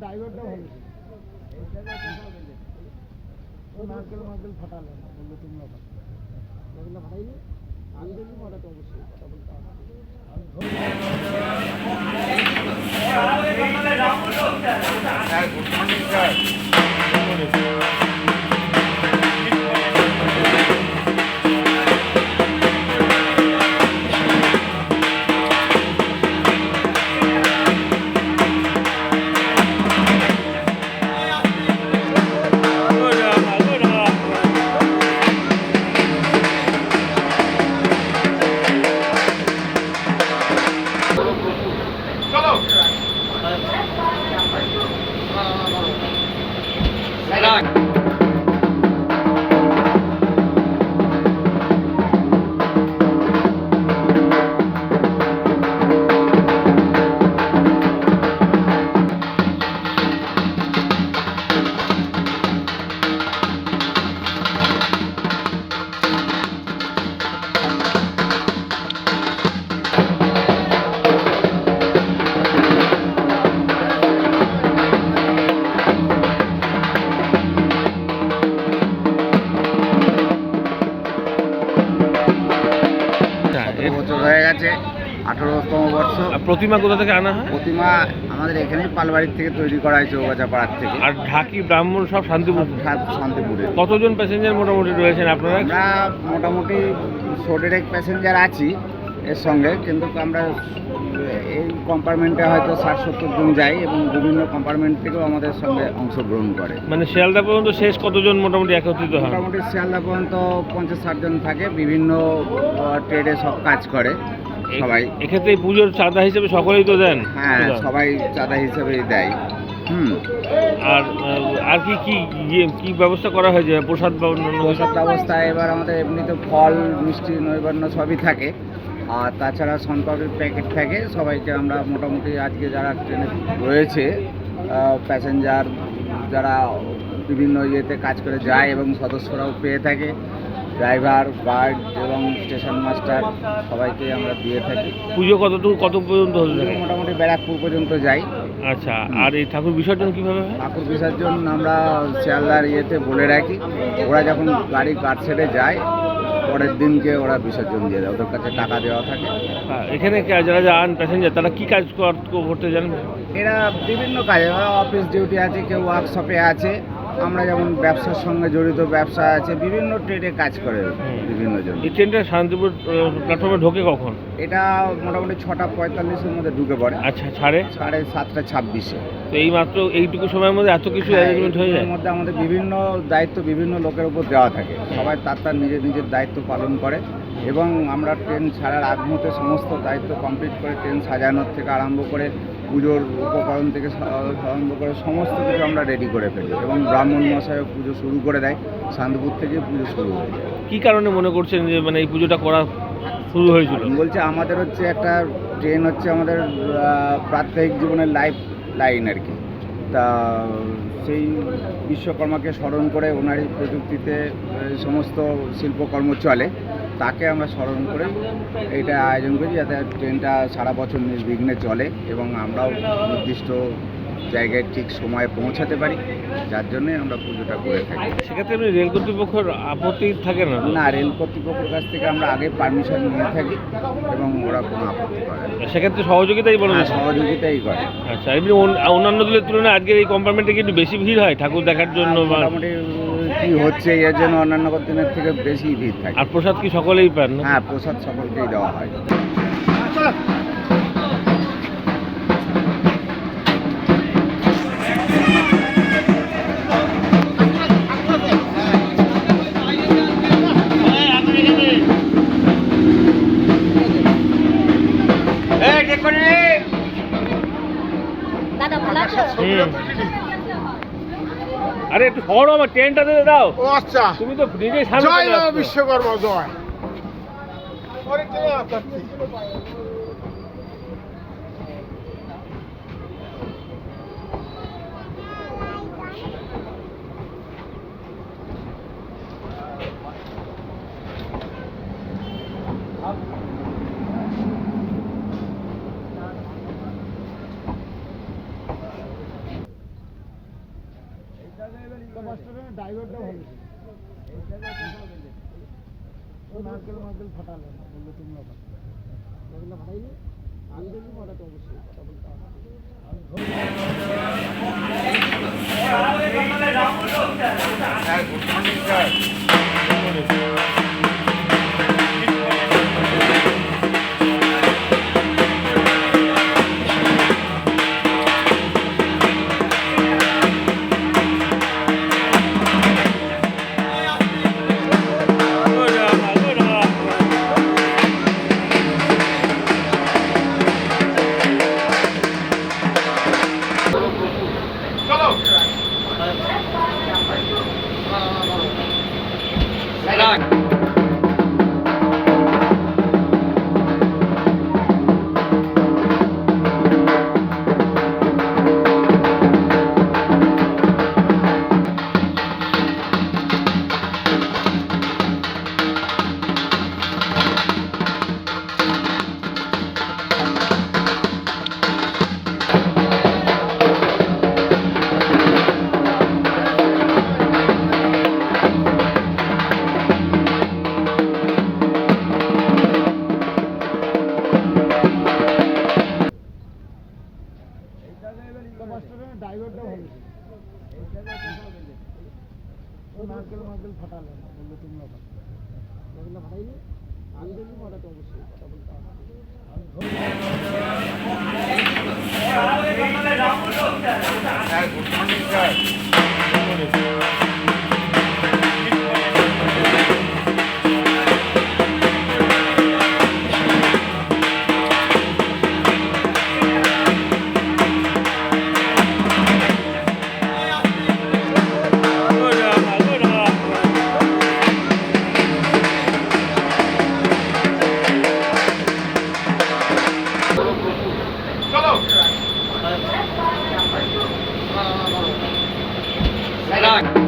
ড্রাইভারটা ভালো ও নারকেল মার্কেল ফাটালো না বলল তুমি ওটা আমি দেখি অবশ্যই কথা বলতে হবে। আঠারোতম প্রতিমা কোথা থেকে আনা হয়? প্রতিমা আমাদের এখানেই পালবাড়ির থেকে তৈরি করা হয়েছে ওগাচা পাড়ার থেকে। আর ঢাকি ব্রাহ্মণ সব শান্তিপুর? শান্তিপুরে। কতজন প্যাসেঞ্জার মোটামুটি রয়েছেন আপনারা? আমরা মোটামুটি সোডেরেক প্যাসেঞ্জার আছি এর সঙ্গে কিন্তু আমরা এই কম্পার্টমেন্টে হয়তো ষাট সত্তর জন যাই এবং বিভিন্ন কম্পার্টমেন্ট থেকেও আমাদের সঙ্গে অংশগ্রহণ করে। মানে শিয়ালদা পর্যন্ত শেষ কতজন মোটামুটি একত্রিত হয় মোটামুটি শিয়ালদা পর্যন্ত পঞ্চাশ ষাট জন থাকে বিভিন্ন ট্রেডে সব কাজ করে। সবাই। এক্ষেত্রে এই পুজোর চাঁদা হিসেবে সকলেই তো দেন? হ্যাঁ সবাই চাঁদা হিসেবেই দেয়। হুম। আর আর কি কি ইয়ে, কি ব্যবস্থা করা হয়েছে? প্রসাদ বা অন্যান্য প্রসাদ ব্যবস্থায় এবার আমাদের এমনিতে ফল মিষ্টি নৈবান্য সবই থাকে। আর তাছাড়া সনপাপড়ির প্যাকেট থাকে। সবাইকে আমরা মোটামুটি আজকে যারা ট্রেনে রয়েছে প্যাসেঞ্জার যারা বিভিন্ন ইয়েতে কাজ করে যায় এবং সদস্যরাও পেয়ে থাকে। ড্রাইভার গার্ড এবং স্টেশন মাস্টার সবাইকে আমরা দিয়ে থাকি। পুজো কতটুকু কত পর্যন্ত হতে থাকে? মোটামুটি ব্যারাকপুর পর্যন্ত যাই। আচ্ছা আর এই ঠাকুর বিসর্জন কীভাবে হয়? ঠাকুর বিসর্জন আমরা শিয়ালদার ইয়েতে বলে রাখি। ওরা যখন গাড়ি কাট সেটে যায় পরের দিনকে ওরা বিসর্জন দিয়ে দেয়। ওদের কাছে টাকা দেওয়া থাকে। হ্যাঁ, এখানে যারা যান প্যাসেঞ্জার তারা কি কাজ কর- করতে জানেন এরা বিভিন্ন কাজে অফিস ডিউটি আছে কেউ ওয়ার্কশপে আছে। আমরা যেমন ব্যবসার সঙ্গে জড়িত ব্যবসা আছে বিভিন্ন ট্রেডে কাজ করে। বিভিন্ন জন এই ট্রেনটা শান্তিপুর প্ল্যাটফর্মে ঢোকে কখন? এটা মোটামুটি ছটা পঁয়তাল্লিশের মধ্যে ঢুকে পড়ে। আচ্ছা ছাড়ে? সাড়ে সাতটা ছাব্বিশে। তো এই মাত্র এইটুকু সময়ের মধ্যে এত কিছু অ্যারেঞ্জমেন্ট হয়ে যায়? এর মধ্যে আমাদের বিভিন্ন দায়িত্ব বিভিন্ন লোকের উপর দেওয়া থাকে। সবাই তার তার নিজের নিজের দায়িত্ব পালন করে। এবং আমরা ট্রেন ছাড়ার আগ মুহূর্তে সমস্ত দায়িত্ব কমপ্লিট করে ট্রেন সাজানোর থেকে আরম্ভ করে পুজোর উপকরণ থেকে আরম্ভ করে সমস্ত কিছু আমরা রেডি করে ফেলি এবং ব্রাহ্মণ মশাই পুজো শুরু করে দেয় শান্তিপুর থেকে পুজো শুরু হয়। কী কারণে মনে করছেন যে মানে এই পুজোটা করা শুরু হয়েছিল? বলছে আমাদের হচ্ছে একটা ট্রেন হচ্ছে আমাদের প্রাত্যহিক জীবনের লাইফ লাইন আর কি। তা সেই বিশ্বকর্মাকে স্মরণ করে ওনার প্রযুক্তিতে সমস্ত শিল্পকর্ম চলে, তাকে আমরা স্মরণ করে এটা আয়োজন করি যাতে ট্রেনটা সারা বছর নির্বিঘ্নে চলে এবং আমরাও নির্দিষ্ট জায়গায় ঠিক সময়ে পৌঁছাতে পারি যার জন্যই আমরা পুজোটা করে থাকি। সেক্ষেত্রে আপনি রেল কর্তৃপক্ষের আপত্তি থাকে না? না রেল কর্তৃপক্ষের কাছ থেকে আমরা আগে পারমিশন নিয়ে থাকি এবং ওরা কোনো আপত্তি করে না। সেক্ষেত্রে সহযোগিতাই বলো হ্যাঁ, সহযোগিতাই করে। আচ্ছা এমনি অন- অন্যান্য দিনের তুলনায় আজকের এই কম্পার্টমেন্টে কি একটু বেশি ভিড় হয় ঠাকুর দেখার জন্য বা মোটামুটি কি হচ্ছে এর জন্য অন্যান্য দিনের থেকে বেশি ভিড় থাকে। আর প্রসাদ কি সকলেই পান? না হ্যাঁ প্রসাদ সকলকেই দেওয়া হয়। আরে একটু সরো আমার ট্রেনটা দিয়ে দাও। ও আচ্ছা। তুমি তো নিজে সামনে জয় বিশ্বকর্মা জয় পরে বিশ্বকর্মা জয়। ড্রাইভারটা ভালো ছিল। নারকেল মার্কেল ফাটালো না বলল, তুমি ওটা এগুলো ফাটাইনি আমি দেখি ফাটাতে অবশ্যই কথা বলতে ড্রাইভারটা ভালো ছিল ও নারকেল মার্কেল ফাটালো না বলল, তুমি ওটা এগুলো ফাটাইনি? আমি যদি ফাটাতে অবশ্যই কথা বলতে হবে। Good morning sir. back.